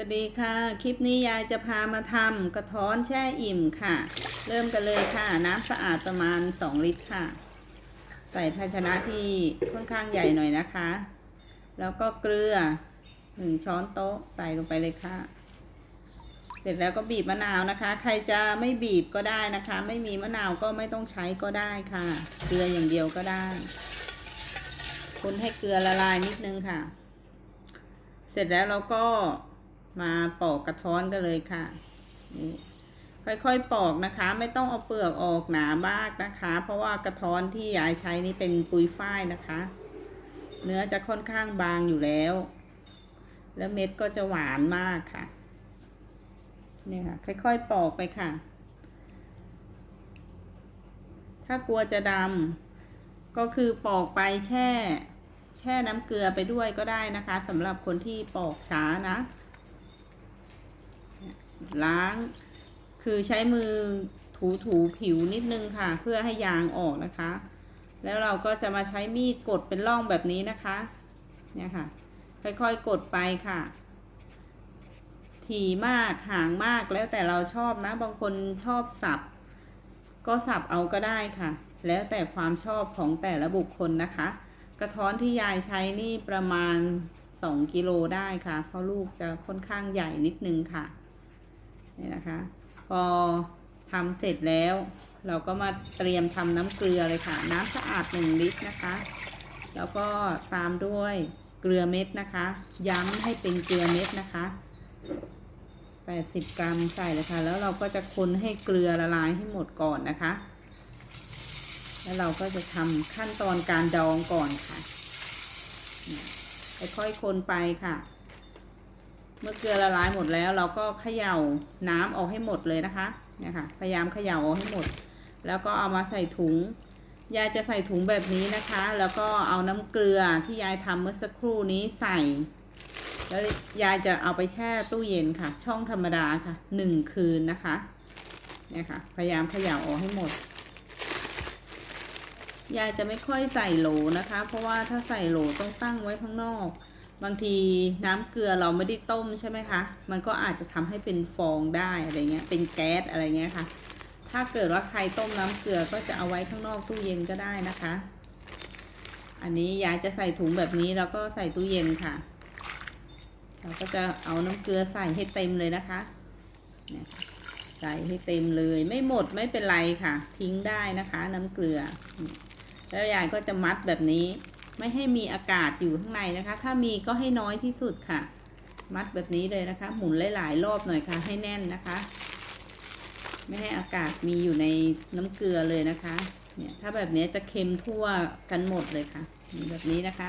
สวัสดีค่ะ คลิปนี้ยายจะพามาทำกระท้อนแช่อิ่มค่ะ เริ่มกันเลยค่ะ น้ำสะอาดประมาณ 2 ลิตรค่ะ ใส่ภาชนะที่ค่อนข้างใหญ่หน่อยนะคะ แล้วก็เกลือ 1 ช้อนโต๊ะใส่ลงไปเลยค่ะ เสร็จแล้วก็บีบมะนาวนะคะ ใครจะไม่บีบก็ได้นะคะ ไม่มีมะนาวก็ไม่ต้องใช้ก็ได้ค่ะ เกลืออย่างเดียวก็ได้ คนให้เกลือละลายนิดนึงค่ะ เสร็จแล้วเราก็ มาปอกกระท้อนกันเลยค่ะนี่ค่อยๆปอกนะคะ ไม่ต้องเอาเปลือกออกหนามากนะคะ เพราะว่ากระท้อนที่ยายใช้นี่เป็นปุยฝ้ายนะคะ เนื้อจะค่อนข้างบางอยู่แล้ว แล้วเม็ดก็จะหวานมากค่ะนี่ค่ะ ค่อยๆปอกไปค่ะ ถ้ากลัวจะดำก็คือปอกไปแช่ แช่น้ำเกลือไปด้วยก็ได้นะคะสำหรับคนที่ปอกช้านะ ล้าง คือใช้มือถูถูผิวนิดนึงค่ะ เพื่อให้ยางออกนะคะ แล้วเราก็จะมาใช้มีดกดเป็นร่องแบบนี้นะคะ เนี่ยค่ะ ค่อยๆกดไปค่ะ ถี่มากห่างมากแล้วแต่เราชอบนะ บางคนชอบสับ ก็สับเอาก็ได้ค่ะ แล้วแต่ความชอบของแต่ละบุคคลนะคะ กระท้อนที่ยายใช้นี่ประมาณ2กิโลได้ค่ะ เพราะลูกจะค่อนข้างใหญ่นิดนึงค่ะ นี่นะคะ พอทำเสร็จแล้ว เราก็มาเตรียมทำน้ำเกลือเลยค่ะ น้ำสะอาด 1 ลิตรนะคะ แล้วก็ตามด้วยเกลือเม็ดนะคะ ย้ำให้เป็นเกลือเม็ดนะคะ 80 กรัมใส่เลยค่ะ แล้วเราก็จะคนให้เกลือละลายให้หมดก่อนนะคะ แล้วเราก็จะทำขั้นตอนการดองก่อนค่ะค่อยๆคนไปค่ะ เมื่อเกลือละลายหมดแล้วเราก็เขย่าน้ำออกให้หมดเลยนะคะเนี่ยค่ะพยายามเขย่าออกให้หมด แล้วก็เอามาใส่ถุง ยายจะใส่ถุงแบบนี้นะคะ แล้วก็เอาน้ำเกลือที่ยายทำเมื่อสักครู่นี้ใส่ แล้วยายจะเอาไปแช่ตู้เย็นค่ะ ช่องธรรมดาค่ะหนึ่งคืนนะคะเนี่ยค่ะพยายามเขย่าออกให้หมดยายจะไม่ค่อยใส่โหลนะคะ เพราะว่าถ้าใส่โหลต้องตั้งไว้ข้างนอก บางทีน้ำเกลือเราไม่ได้ต้มใช่ไหมคะ มันก็อาจจะทำให้เป็นฟองได้อะไรเงี้ย เป็นแก๊สอะไรเงี้ยค่ะ ถ้าเกิดว่าใครต้มน้ำเกลือก็จะเอาไว้ข้างนอกตู้เย็นก็ได้นะคะ อันนี้ยายจะใส่ถุงแบบนี้แล้วก็ใส่ตู้เย็นค่ะ เราก็จะเอาน้ำเกลือใส่ให้เต็มเลยนะคะเนี่ยใส่ให้เต็มเลย ไม่หมดไม่เป็นไรค่ะ ทิ้งได้นะคะ น้ำเกลือ แล้วยายก็จะมัดแบบนี้ ไม่ให้มีอากาศอยู่ข้างในนะคะ ถ้ามีก็ให้น้อยที่สุดค่ะ มัดแบบนี้เลยนะคะ หมุนหลาย ๆ รอบหน่อยค่ะ ให้แน่นนะคะ ไม่ให้อากาศมีอยู่ในน้ำเกลือเลยนะคะ เนี่ยถ้าแบบนี้จะเค็มทั่วกันหมดเลยค่ะ แบบนี้นะคะ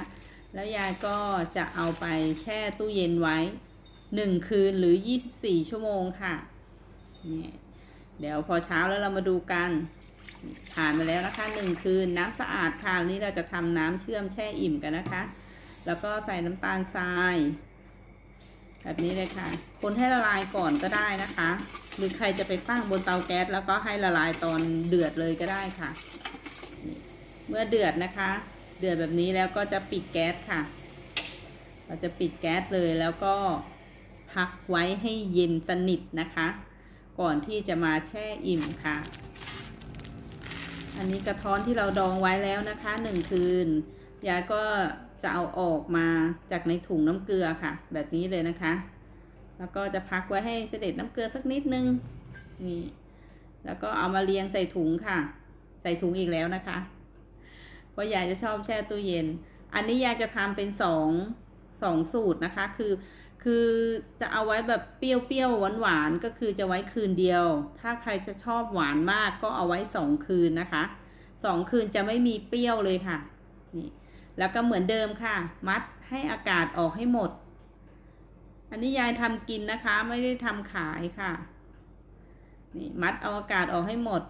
แล้วยายก็จะเอาไปแช่ตู้เย็นไว้หนึ่งคืนหรือ 24 ชั่วโมงค่ะ เนี่ยเดี๋ยวพอเช้าแล้วเรามาดูกัน ผ่านมาแล้วนะคะหนึ่งคืนน้ำสะอาดค่ะนนี้เราจะทำน้ำเชื่อมแช่อิ่มกันนะคะ แล้วก็ใส่น้ำตาลทรายแบบนี้เลยค่ะ คนให้ละลายก่อนก็ได้นะคะ หรือใครจะไปตั้งบนเตาแก๊สแล้วก็ให้ละลายตอนเดือดเลยก็ได้ค่ะ เมื่อเดือดนะคะ เดือดแบบนี้แล้วก็จะปิดแก๊สค่ะ เราจะปิดแก๊สเลยแล้วก็พักไว้ให้เย็นสนิทนะคะ ก่อนที่จะมาแช่อิ่มค่ะ อันนี้กระท้อนที่เราดองไว้แล้วนะคะหนึ่งคืน ยายก็จะเอาออกมาจากในถุงน้ำเกลือค่ะ แบบนี้เลยนะคะ แล้วก็จะพักไว้ให้เสด็จน้ำเกลือสักนิดนึง นี่ แล้วก็เอามาเรียงใส่ถุงค่ะ ใส่ถุงอีกแล้วนะคะ เพราะยายจะชอบแช่ตู้เย็น อันนี้ยายจะทำเป็นสองสองสูตรนะคะ คือ คือจะเอาไว้แบบเปรี้ยวๆหวานๆก็คือจะไว้คืนเดียว ถ้าใครจะชอบหวานมากก็เอาไว้สองคืนนะคะสองคืนจะไม่มีเปรี้ยวเลยค่ะนี่แล้วก็เหมือนเดิมค่ะ มัดให้อากาศออกให้หมด อันนี้ยายทำกินนะคะไม่ได้ทำขายค่ะนี่มัดเอาอากาศออกให้หมด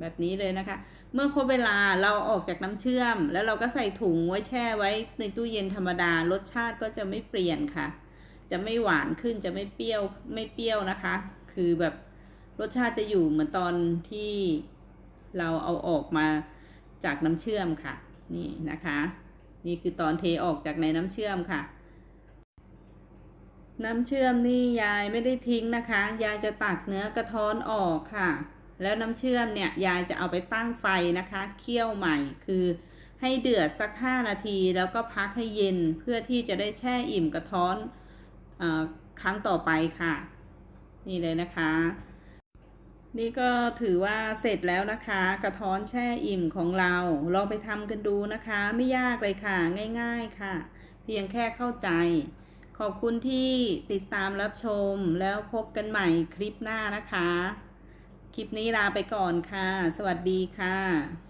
แบบนี้เลยนะคะ เมื่อครบเวลาเราออกจากน้ำเชื่อม แล้วเราก็ใส่ถุงไว้แช่ไว้ในตู้เย็นธรรมดารสชาติก็จะไม่เปลี่ยนค่ะ จะไม่หวานขึ้นจะไม่เปรี้ยวไม่เปรี้ยวนะคะ คือแบบรสชาติจะอยู่เหมือนตอนที่เราเอาออกมาจากน้ำเชื่อมค่ะ นี่นะคะ นี่คือตอนเทออกจากในน้ำเชื่อมค่ะ น้ำเชื่อมนี่ยายไม่ได้ทิ้งนะคะ ยายจะตักเนื้อกระท้อนออกค่ะ แล้วน้ำเชื่อมเนี่ยยายจะเอาไปตั้งไฟนะคะเคี่ยวใหม่คือให้เดือดสัก 5 นาที แล้วก็พักให้เย็นเพื่อที่จะได้แช่อิ่มกระท้อน ครั้งต่อไปค่ะ นี่เลยนะคะ นี่ก็ถือว่าเสร็จแล้วนะคะ กระท้อนแช่อิ่มของเรา ลองไปทำกันดูนะคะ ไม่ยากเลยค่ะ ง่ายๆค่ะ เพียงแค่เข้าใจ ขอบคุณที่ติดตามรับชมแล้วพบกันใหม่คลิปหน้านะคะ คลิปนี้ลาไปก่อนค่ะ สวัสดีค่ะ